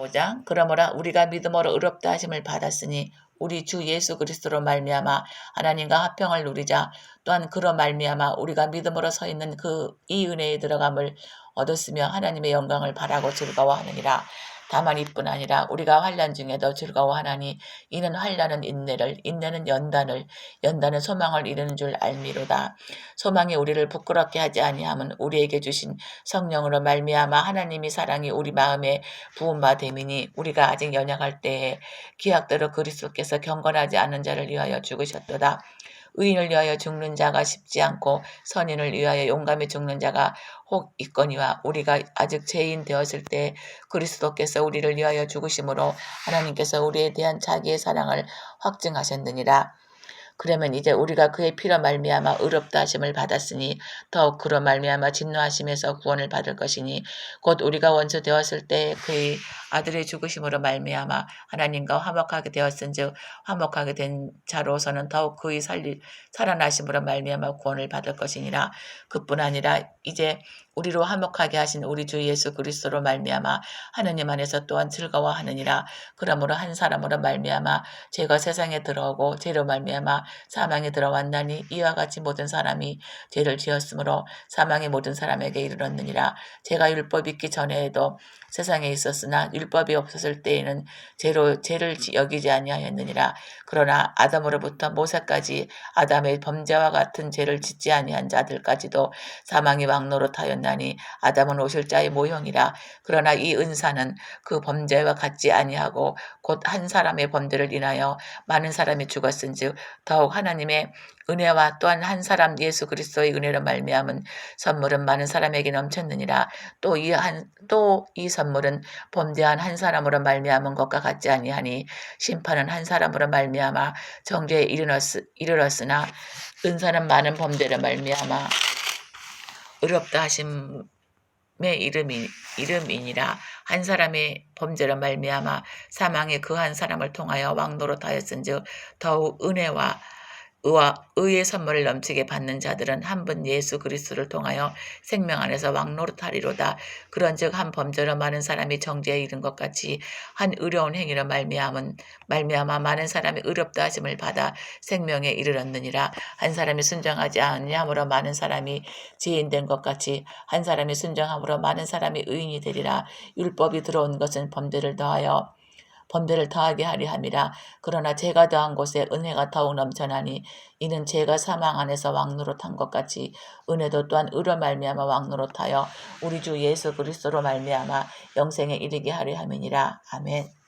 5장 그러므로 우리가 믿음으로 의롭다 하심을 받았으니 우리 주 예수 그리스도로 말미암아 하나님과 화평을 누리자. 또한 그로 말미암아 우리가 믿음으로 서 있는 그 이 은혜에 들어감을 얻었으며 하나님의 영광을 바라고 즐거워하느니라 다만 이뿐 아니라 우리가 환란 중에도 즐거워하나니 이는 환란은 인내를 인내는 연단을 연단은 소망을 이루는 줄 알미로다 소망이 우리를 부끄럽게 하지 아니함은 우리에게 주신 성령으로 말미암아 하나님이 사랑이 우리 마음에 부음바 됨이니 우리가 아직 연약할 때에 기약대로 그리스도께서 경건하지 않은 자를 위하여 죽으셨도다. 의인을 위하여 죽는 자가 쉽지 않고 선인을 위하여 용감히 죽는 자가 혹 있거니와 우리가 아직 죄인 되었을 때 그리스도께서 우리를 위하여 죽으심으로 하나님께서 우리에 대한 자기의 사랑을 확증하셨느니라. 그러면 이제 우리가 그의 피로 말미암아 의롭다 하심을 받았으니 더욱 그로 말미암아 진노하심에서 구원을 받을 것이니 곧 우리가 원수 되었을 때 그의 아들의 죽으심으로 말미암아 하나님과 화목하게 되었은즉 화목하게 된 자로서는 더욱 그의 살리, 살아나심으로 말미암아 구원을 받을 것이니라. 그뿐 아니라 이제 우리로 화목하게 하신 우리 주 예수 그리스도로 말미암아 하느님 안에서 또한 즐거워하느니라. 그러므로 한 사람으로 말미암아 죄가 세상에 들어오고 죄로 말미암아 사망에 들어왔나니 이와 같이 모든 사람이 죄를 지었으므로 사망의 모든 사람에게 이르렀느니라. 죄가 율법 있기 전에도 세상에 있었으나 율법이 없었을 때에는 죄로 죄를 지- 여기지 아니하였느니라. 그러나 아담으로부터 모세까지 아담의 범죄와 같은 죄를 짓지 아니한 자들까지도 사망의 왕노릇하였나니 아담은 오실 자의 모형이라. 그러나 이 은사는 그 범죄와 같지 아니하고 곧 한 사람의 범죄를 인하여 많은 사람이 죽었은즉 더욱 하나님의 은혜와 또한 한 사람 예수 그리스도의 은혜로 말미암은 선물은 많은 사람에게 넘쳤느니라. 또 이 한 또 이 선물은 범죄 한 한 사람으로 말미암은 것과 같지 아니하니 심판은 한 사람으로 말미암아 정죄에 이르렀, 이르렀으나 은사는 많은 범죄로 말미암아 의롭다 하심의 이름이 이름이니라. 한 사람의 범죄로 말미암아 사망의 그 한 사람을 통하여 왕노릇 하였은즉 더욱 은혜와 의와 의의 선물을 넘치게 받는 자들은 한 분 예수 그리스도를 통하여 생명 안에서 왕노릇하리로다. 그런즉 한 범죄로 많은 사람이 정죄에 이른 것 같이 한 의로운 행위로 말미암은 말미암아 많은 사람이 의롭다 하심을 받아 생명에 이르렀느니라. 한 사람이 순정하지 아니함으로 많은 사람이 죄인 된 것 같이 한 사람이 순정함으로 많은 사람이 의인이 되리라. 율법이 들어온 것은 범죄를 더하여 범죄를 더하게 하려 함이라 그러나 죄가 더한 곳에 은혜가 더욱 넘쳐나니 이는 죄가 사망 안에서 왕노릇한 것 같이 은혜도 또한 의로 말미암아 왕노릇하여 우리 주 예수 그리스도로 말미암아 영생에 이르게 하려 함이니라 아멘.